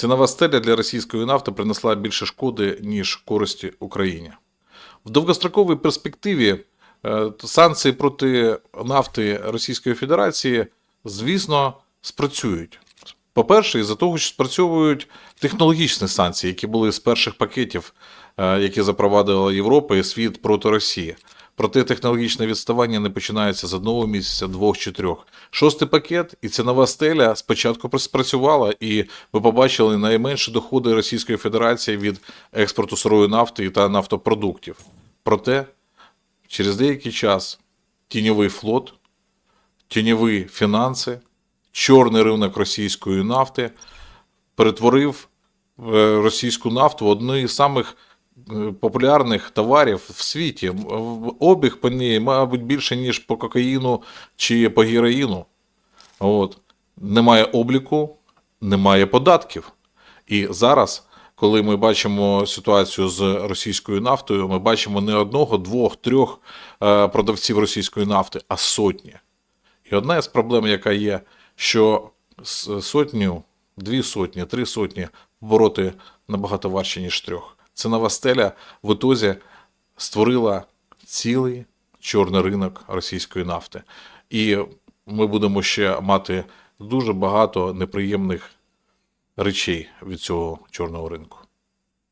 Цінова стеля для російської нафти принесла більше шкоди, ніж користі Україні. В довгостроковій перспективі е, санкції проти нафти Російської Федерації, звісно, спрацюють. По-перше, із-за того, що спрацьовують технологічні санкції, які були з перших пакетів, е, які запровадила Європа і світ проти Росії. Проте технологічне відставання не починається з одного місяця, двох чи трьох. Шостий пакет і цінова стеля спочатку спрацювала, і ви побачили найменші доходи Російської Федерації від експорту сирої нафти та нафтопродуктів. Проте через деякий час тіньовий флот, тіньові фінанси, чорний ринок російської нафти перетворив е, російську нафту в одну із самих популярних товарів в світі. Обіг по ній, мабуть, більше, ніж по кокаїну чи по героїну. От. Немає обліку, немає податків. І зараз, коли ми бачимо ситуацію з російською нафтою, ми бачимо не одного, двох, трьох е, продавців російської нафти, а сотні. І одна з проблем, яка є, що сотню, дві сотні, три сотні вбороти набагато важче, ніж трьох. Цінова стеля в ітозі створила цілий чорний ринок російської нафти. І ми будемо ще мати дуже багато неприємних речей від цього чорного ринку.